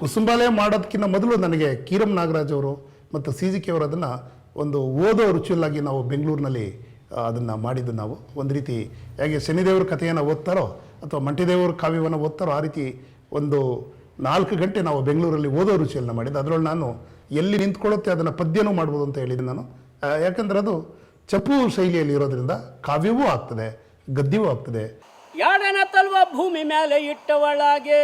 ಕುಸುಂಬಾಲೆ ಮಾಡೋದಕ್ಕಿಂತ ಮೊದಲು ನನಗೆ ಕೀರಂ ನಾಗರಾಜ್ ಅವರು ಮತ್ತು ಸಿ ಜಿ ಕೆ ಅವರು ಅದನ್ನು ಒಂದು ಓದೋ ರುಚಿಯಲ್ಲಾಗಿ ನಾವು ಬೆಂಗಳೂರಿನಲ್ಲಿ ಅದನ್ನು ಮಾಡಿದ್ದು ನಾವು. ಒಂದು ರೀತಿ ಹೇಗೆ ಶನಿದೇವ್ರ ಕಥೆಯನ್ನು ಓದ್ತಾರೋ ಅಥವಾ ಮಂಟಿದೇವ್ರ ಕಾವ್ಯವನ್ನು ಓದ್ತಾರೋ ಆ ರೀತಿ ಒಂದು ನಾಲ್ಕು ಗಂಟೆ ನಾವು ಬೆಂಗಳೂರಲ್ಲಿ ಓದೋ ರುಚಿಯನ್ನು ಮಾಡಿದ್ದು. ಅದರೊಳಗೆ ನಾನು ಎಲ್ಲಿ ನಿಂತ್ಕೊಳ್ಳುತ್ತೆ ಅದನ್ನು ಪದ್ಯನೂ ಮಾಡ್ಬೋದು ಅಂತ ಹೇಳಿದ್ದೆ ನಾನು. ಯಾಕಂದ್ರೆ ಅದು ಚಪ್ಪು ಶೈಲಿಯಲ್ಲಿ ಇರೋದ್ರಿಂದ ಕಾವ್ಯವೂ ಆಗ್ತದೆ, ಗದ್ಯವೂ ಆಗ್ತದೆ. ಯಾಡನ ತಲ್ವ ಭೂಮಿ ಮೇಲೆ ಇಟ್ಟವಳಾಗೆ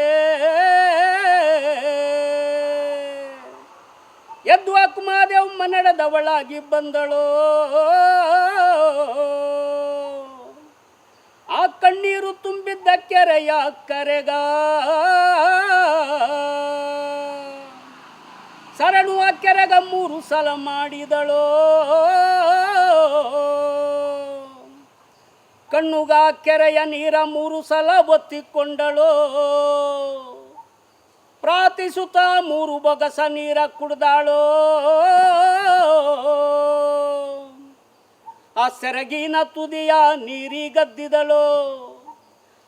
ಎದ್ದು ಕುಮಾದೇವ್ ಮನಡದವಳಾಗಿ ಬಂದಳು. ಆ ಕಣ್ಣೀರು ತುಂಬಿದ್ದ ಕೆರೆಯ ಕರೆಗ. ಸರಣು ಆ ಕೆರೆಗ ಮೂರು ಸಲ ಮಾಡಿದಳು. ಕಣ್ಣುಗ ಕೆರೆಯ ನೀರ ಮೂರು ಸಲ ಒತ್ತಿಕೊಂಡಳು. ಪ್ರಾರ್ಥಿಸುತ್ತ ಮೂರು ಬೊಗಸ ನೀರ ಕುಡ್ದಾಳು. ಆ ಸೆರಗಿನ ತುದಿಯ ನೀರಿಗದ್ದಿದಳು.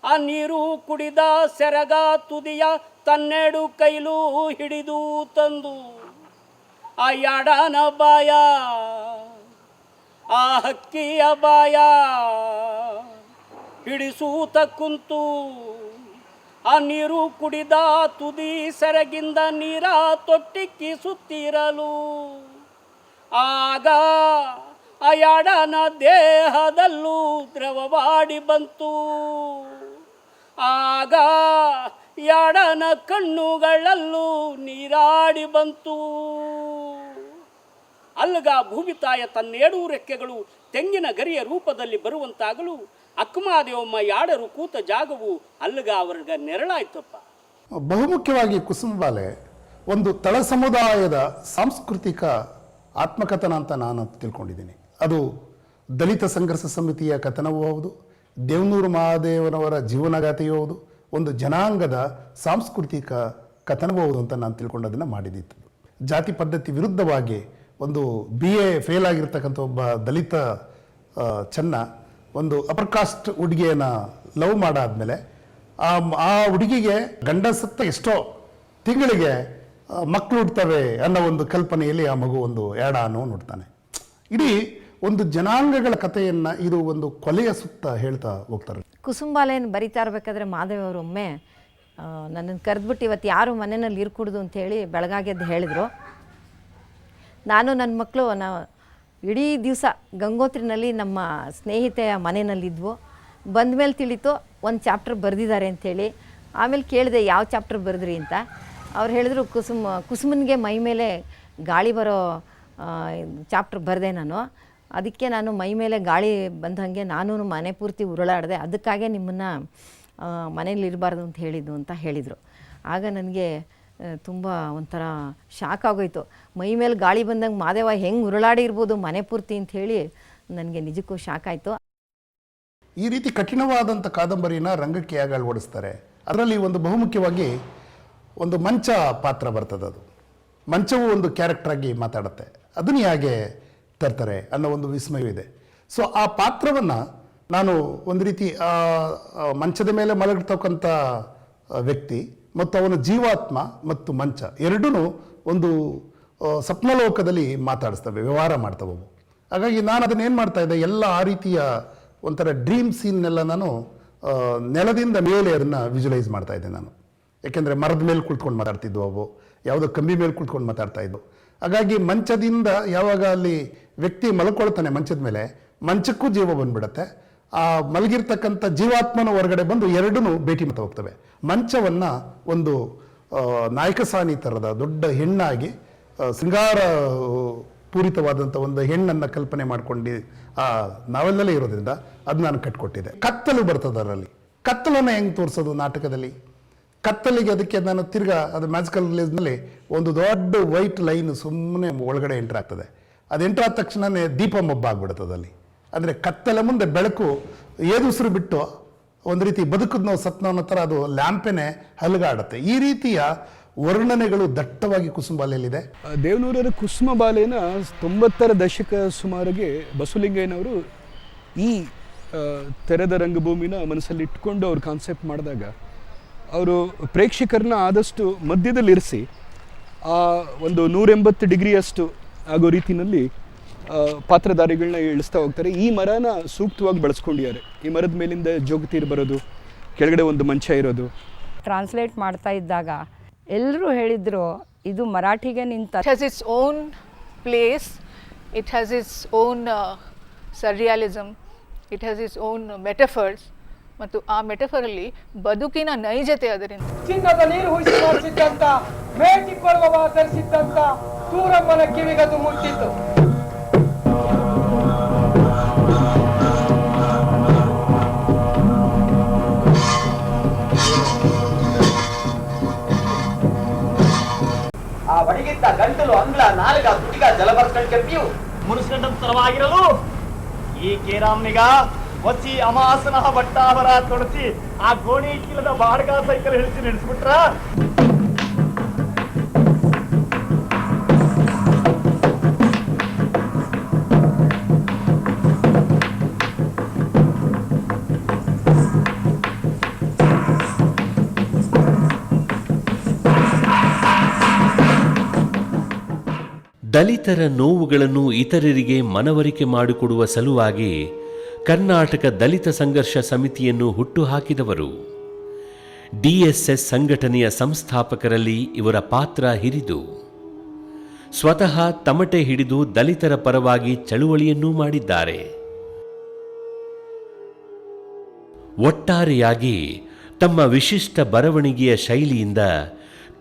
ಆ ನೀರು ಕುಡಿದ ಸೆರಗ ತುದಿಯ ತನ್ನೆಡು ಕೈಲು ಹಿಡಿದು ತಂದು. ಆ ಯಾಡನ ಬಾಯ, ಆ ಹಕ್ಕಿಯ ಬಾಯ ಹಿಡಿಸೂತ ಕುಂತು. ಆ ನೀರು ಕುಡಿದ ತುದಿ ಸೆರಗಿಂದ ನೀರ ತೊಟ್ಟಿಕ್ಕಿಸುತ್ತಿರಲು ಆಗ ಅಯಾಡನ ಯಾಡನ ದೇಹದಲ್ಲೂ ದ್ರವವಾಡಿ ಬಂತು. ಆಗ ಯಾಡನ ಕಣ್ಣುಗಳಲ್ಲೂ ನೀರಾಡಿ ಬಂತು. ಅಲ್ಗ ಭೂಮಿತಾಯ ತನ್ನೆರಡೂ ರೆಕ್ಕೆಗಳು ತೆಂಗಿನ ಗರಿಯ ರೂಪದಲ್ಲಿ ಬರುವಂತಾಗಲು ಅಕ್ಕಮಾದೇವಮ್ಮ ಯಾಡರು ಕೂತ ಜಾಗವು ಅಲ್ಲಗ ಅವರಿಗೆ ನೆರಳಾಯ್ತಪ್ಪ. ಬಹುಮುಖ್ಯವಾಗಿ ಕುಸುಂಬಾಲೆ ಒಂದು ತಳ ಸಮುದಾಯದ ಸಾಂಸ್ಕೃತಿಕ ಆತ್ಮಕಥನ ಅಂತ ನಾನು ತಿಳ್ಕೊಂಡಿದ್ದೀನಿ. ಅದು ದಲಿತ ಸಂಘರ್ಷ ಸಮಿತಿಯ ಕಥನವೂ ಹೌದು, ದೇವನೂರು ಮಹಾದೇವನವರ ಜೀವನಗಾಥೆಯೂ ಹೌದು, ಒಂದು ಜನಾಂಗದ ಸಾಂಸ್ಕೃತಿಕ ಕಥನವೂ ಹೌದು ಅಂತ ನಾನು ತಿಳ್ಕೊಂಡದನ್ನು ಮಾಡಿದ್ದಿತ್ತು ಜಾತಿ ಪದ್ಧತಿ ವಿರುದ್ಧವಾಗಿ ಒಂದು ಬಿ ಎ ಫೇಲ್ ಆಗಿರ್ತಕ್ಕಂಥ ಒಬ್ಬ ದಲಿತ ಚನ್ನ ಚೆನ್ನ ಒಂದು ಅಪರ್ ಕಾಸ್ಟ್ ಹುಡುಗಿಯನ್ನ ಲವ್ ಮಾಡಾದ್ಮೇಲೆ, ಆ ಹುಡುಗಿಗೆ ಗಂಡ ಸತ್ತ ಎಷ್ಟೋ ತಿಂಗಳಿಗೆ ಮಕ್ಕಳು ಹುಡ್ತವೆ ಅನ್ನೋ ಒಂದು ಕಲ್ಪನೆಯಲ್ಲಿ ಆ ಮಗು ಒಂದು ಏಡಾನು ನೋಡ್ತಾನೆ. ಇಡೀ ಒಂದು ಜನಾಂಗಗಳ ಕಥೆಯನ್ನು ಇದು ಒಂದು ಕೊಲೆಯ ಸುತ್ತ ಹೇಳ್ತಾ ಹೋಗ್ತಾರೆ. ಕುಸುಂಬಾಲೆಯನ್ನು ಬರಿತಾ ಇರಬೇಕಾದ್ರೆ ಮಾಧವ್ ಅವರು ಒಮ್ಮೆ ನನ್ನನ್ನು ಕರೆದ್ಬಿಟ್ಟು ಇವತ್ತು ಯಾರು ಮನೆಯಲ್ಲಿ ನೀರು ಅಂತ ಹೇಳಿ ಬೆಳಗಾಗೆದ್ದು ಹೇಳಿದರು. ನಾನು ನನ್ನ ಮಕ್ಕಳು ನಾವು ಇಡೀ ದಿವಸ ಗಂಗೋತ್ರಿನಲ್ಲಿ ನಮ್ಮ ಸ್ನೇಹಿತೆಯ ಮನೆಯಲ್ಲಿದ್ವು. ಬಂದ ಮೇಲೆ ತಿಳಿತು, ಒಂದು ಚಾಪ್ಟರ್ ಬರೆದಿದ್ದಾರೆ ಅಂಥೇಳಿ ಆಮೇಲೆ ಕೇಳಿದೆ, ಯಾವ ಚಾಪ್ಟರ್ ಬರೆದ್ರಿ? ಅಂತ. ಅವ್ರು ಹೇಳಿದ್ರು, ಕುಸುಮ, ಕುಸುಮನಿಗೆ ಮೈ ಮೇಲೆ ಗಾಳಿ ಬರೋ ಚಾಪ್ಟರ್ ಬರೆದೆ ನಾನು. ಅದಕ್ಕೆ ನಾನು ಮೈ ಮೇಲೆ ಗಾಳಿ ಬಂದಂಗೆ ನಾನು ಮನೆ ಪೂರ್ತಿ ಉರುಳಾಡಿದೆ. ಅದಕ್ಕಾಗೆ ನಿಮ್ಮನ್ನು ಮನೇಲಿ ಇರಬಾರ್ದು ಅಂತ ಹೇಳಿದ್ದು ಅಂತ ಹೇಳಿದರು. ಆಗ ನನಗೆ ತುಂಬ ಒಂಥರ ಶಾಕ್ ಆಗೋಯ್ತು. ಮೈ ಮೇಲೆ ಗಾಳಿ ಬಂದಂಗೆ ಮಾದೇವ ಹೆಂಗೆ ಉರುಳಾಡಿ ಇರ್ಬೋದು ಮನೆ ಪೂರ್ತಿ ಅಂತ ಹೇಳಿ ನನಗೆ ನಿಜಕ್ಕೂ ಶಾಕ್ ಆಯಿತು. ಈ ರೀತಿ ಕಠಿಣವಾದಂಥ ಕಾದಂಬರಿನ ರಂಗಕ್ಕೆ ಹೇಗೆ ಅಳವಡಿಸ್ತಾರೆ? ಅದರಲ್ಲಿ ಒಂದು ಬಹುಮುಖ್ಯವಾಗಿ ಒಂದು ಮಂಚ ಪಾತ್ರ ಬರ್ತದೆ ಅದು. ಮಂಚವು ಒಂದು ಕ್ಯಾರೆಕ್ಟರಾಗಿ ಮಾತಾಡುತ್ತೆ. ಅದನ್ನು ಹೇಗೆ ತರ್ತಾರೆ ಅನ್ನೋ ಒಂದು ವಿಸ್ಮಯವಿದೆ ಸೊ ಆ ಪಾತ್ರವನ್ನು ನಾನು ಒಂದು ರೀತಿ ಮಂಚದ ಮೇಲೆ ಮಲಗಿರ್ತಕ್ಕಂಥ ವ್ಯಕ್ತಿ ಮತ್ತು ಅವನ ಜೀವಾತ್ಮ ಮತ್ತು ಮಂಚ ಎರಡೂ ಒಂದು ಸ್ವಪ್ನಲೋಕದಲ್ಲಿ ಮಾತಾಡಿಸ್ತವೆ, ವ್ಯವಹಾರ ಮಾಡ್ತವೆ ಅವು. ಹಾಗಾಗಿ ನಾನು ಅದನ್ನೇನು ಮಾಡ್ತಾ ಇದ್ದೆ, ಎಲ್ಲ ಆ ರೀತಿಯ ಒಂಥರ ಡ್ರೀಮ್ ಸೀನ್ನೆಲ್ಲ ನಾನು ನೆಲದಿಂದ ಮೇಲೆ ಅದನ್ನು ವಿಜುಲೈಸ್ ಮಾಡ್ತಾ ಇದ್ದೆ ನಾನು. ಯಾಕೆಂದರೆ ಮರದ ಮೇಲೆ ಕುಳಿತ್ಕೊಂಡು ಮಾತಾಡ್ತಿದ್ವು ಅವು, ಯಾವುದೋ ಕಂಬಿ ಮೇಲೆ ಕುಳಿತ್ಕೊಂಡು ಮಾತಾಡ್ತಾ ಇದ್ವು. ಹಾಗಾಗಿ ಮಂಚದಿಂದ ಯಾವಾಗ ಅಲ್ಲಿ ವ್ಯಕ್ತಿ ಮಲ್ಕೊಳ್ತಾನೆ ಮಂಚದ ಮೇಲೆ, ಮಂಚಕ್ಕೂ ಜೀವ ಬಂದ್ಬಿಡತ್ತೆ. ಆ, ಮಲಗಿರ್ತಕ್ಕಂಥ ಜೀವಾತ್ಮನ ಹೊರಗಡೆ ಬಂದು ಎರಡೂ ಭೇಟಿ ಮಾಡ್ತಾ ಹೋಗ್ತವೆ. ಮಂಚವನ್ನು ಒಂದು ನಾಯಕಸಾನಿ ನಾಯಕ ಸಾನಿ ಥರದ ದೊಡ್ಡ ಹೆಣ್ಣಾಗಿ ಶೃಂಗಾರ ಪೂರಿತವಾದಂಥ ಒಂದು ಹೆಣ್ಣನ್ನು ಕಲ್ಪನೆ ಮಾಡ್ಕೊಂಡು, ಆ ನಾವೆಲ್ಲೇ ಇರೋದ್ರಿಂದ ಅದು ನಾನು ಕಟ್ಕೊಟ್ಟಿದ್ದೆ. ಕತ್ತಲು ಬರ್ತದೆ ಅದರಲ್ಲಿ. ಕತ್ತಲನ್ನು ಹೆಂಗೆ ತೋರಿಸೋದು ನಾಟಕದಲ್ಲಿ? ಕತ್ತಲಿಗೆ ಅದಕ್ಕೆ ನಾನು ತಿರ್ಗಾ ಅದು ಮ್ಯಾಜಿಕಲ್ ರಿಲೀಸ್ನಲ್ಲಿ ಒಂದು ದೊಡ್ಡ ವೈಟ್ ಲೈನ್ ಸುಮ್ಮನೆ ಒಳಗಡೆ ಎಂಟ್ರ್ ಆಗ್ತದೆ. ಅದು ಎಂಟ್ರ್ ಆದ ತಕ್ಷಣವೇ ದೀಪ ಮಬ್ಬ ಆಗ್ಬಿಡ್ತದೆ ಅಲ್ಲಿ ಅಂದರೆ ಕತ್ತಲ ಮುಂದೆ ಬೆಳಕು ಏದುಸಿರು ಬಿಟ್ಟು ಒಂದು ರೀತಿ ಬದುಕದ್ನೋ ಸತ್ನೋ ಅನ್ನೋ ಥರ ಅದು ಲ್ಯಾಂಪೆನೆ ಹಲಗಾಡುತ್ತೆ. ಈ ರೀತಿಯ ವರ್ಣನೆಗಳು ದಟ್ಟವಾಗಿ ಕುಸುಂಬಾಲೆಯಲ್ಲಿದೆ. ದೇವನೂರರ ಕುಸುಮ ಬಾಲೆನ ತೊಂಬತ್ತರ ದಶಕ ಸುಮಾರಿಗೆ ಬಸವಲಿಂಗಯ್ಯನವರು ಈ ತೆರೆದ ರಂಗಭೂಮಿನ ಮನಸ್ಸಲ್ಲಿ ಇಟ್ಕೊಂಡು ಅವ್ರು ಕಾನ್ಸೆಪ್ಟ್ ಮಾಡಿದಾಗ ಅವರು ಪ್ರೇಕ್ಷಕರನ್ನ ಆದಷ್ಟು ಮಧ್ಯದಲ್ಲಿರಿಸಿ ಆ ಒಂದು ನೂರೆಂಬತ್ತು ಡಿಗ್ರಿಯಷ್ಟು ಆಗೋ ರೀತಿಯಲ್ಲಿ ಪಾತ್ರಧಾರಿಗಳನ್ನ ಇಳಿಸ್ತಾ ಹೋಗ್ತಾರೆ. ಈ ಮರನ ಸೂಕ್ತವಾಗಿ ಬಳಸ್ಕೊಂಡಿದ್ದಾರೆ. ಈ ಮರದ ಮೇಲಿಂದ ಜೋಗತೀರು ಬರೋದು ಕೆಳಗಡೆ ಒಂದು ಮಂಚ ಇರೋದು. ಟ್ರಾನ್ಸ್ಲೇಟ್ ಮಾಡ್ತಾ ಇದ್ದಾಗ ಎಲ್ಲರೂ ಹೇಳಿದರು ಇದು ಮರಾಠಿಗೆ ನಿಂತ it has its own place it has its own surrealism it has its own metaphors ಮತ್ತು ಆ ಮೆಟಫರಲ್ಲಿ ಬದುಕಿನ ನೈಜತೆ ಅದರಿಂದ. ಚಿನ್ನದ ನೀರು ಹುಸಿ ಮಾಡಿಸಿದ್ದಂತ ಮೇಟಿಕೊಳ್ಳುವ ಧರಿಸಿದ್ದಂತ ತೂರಮ್ಮನ ಕಿವಿಗದು ಮುಟ್ಟಿತು ಆ ಬಡಿಗಿದ್ದ ಗಂಟಲು ಅಂಗ್ಲ ನಾಲ್ಗ ತುಟಿಗ ಜಲಬರ್ಸ್ಕಳ್ ಕೆಪ್ಪಿಯು ಮುನಿಸ್ಕೊಂಡಂತರವಾಗಿರಲು ಈ ಕೇರಾಮ್ನಿಗ ಒಚ್ಚಿ ಅಮಾಸನ ಭಟ್ಟಾವರ ತೊಡಸಿ ಆ ಗೋಣಿ ಚೀಲದ ಬಾಡ್ಗ ಸೈಕಲ್ ಹಿಡಿಸಿ ನಿಲ್ಸ್ಬಿಟ್ರ ದಲಿತರ ನೋವುಗಳನ್ನು ಇತರರಿಗೆ ಮನವರಿಕೆ ಮಾಡಿಕೊಡುವ ಸಲುವಾಗಿ ಕರ್ನಾಟಕ ದಲಿತ ಸಂಘರ್ಷ ಸಮಿತಿಯನ್ನು ಹುಟ್ಟುಹಾಕಿದವರು. ಡಿಎಸ್ಎಸ್ ಸಂಘಟನೆಯ ಸಂಸ್ಥಾಪಕರಲ್ಲಿ ಇವರ ಪಾತ್ರ ಹಿರಿದು. ಸ್ವತಃ ತಮಟೆ ಹಿಡಿದು ದಲಿತರ ಪರವಾಗಿ ಚಳುವಳಿಯನ್ನೂ ಮಾಡಿದ್ದಾರೆ. ಒಟ್ಟಾರೆಯಾಗಿ ತಮ್ಮ ವಿಶಿಷ್ಟ ಬರವಣಿಗೆಯ ಶೈಲಿಯಿಂದ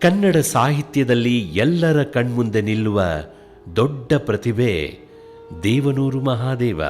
ಕನ್ನಡ ಸಾಹಿತ್ಯದಲ್ಲಿ ಎಲ್ಲರ ಕಣ್ಮುಂದೆ ನಿಲ್ಲುವ ದೊಡ್ಡ ಪ್ರತಿಭೆ ದೇವನೂರು ಮಹಾದೇವ.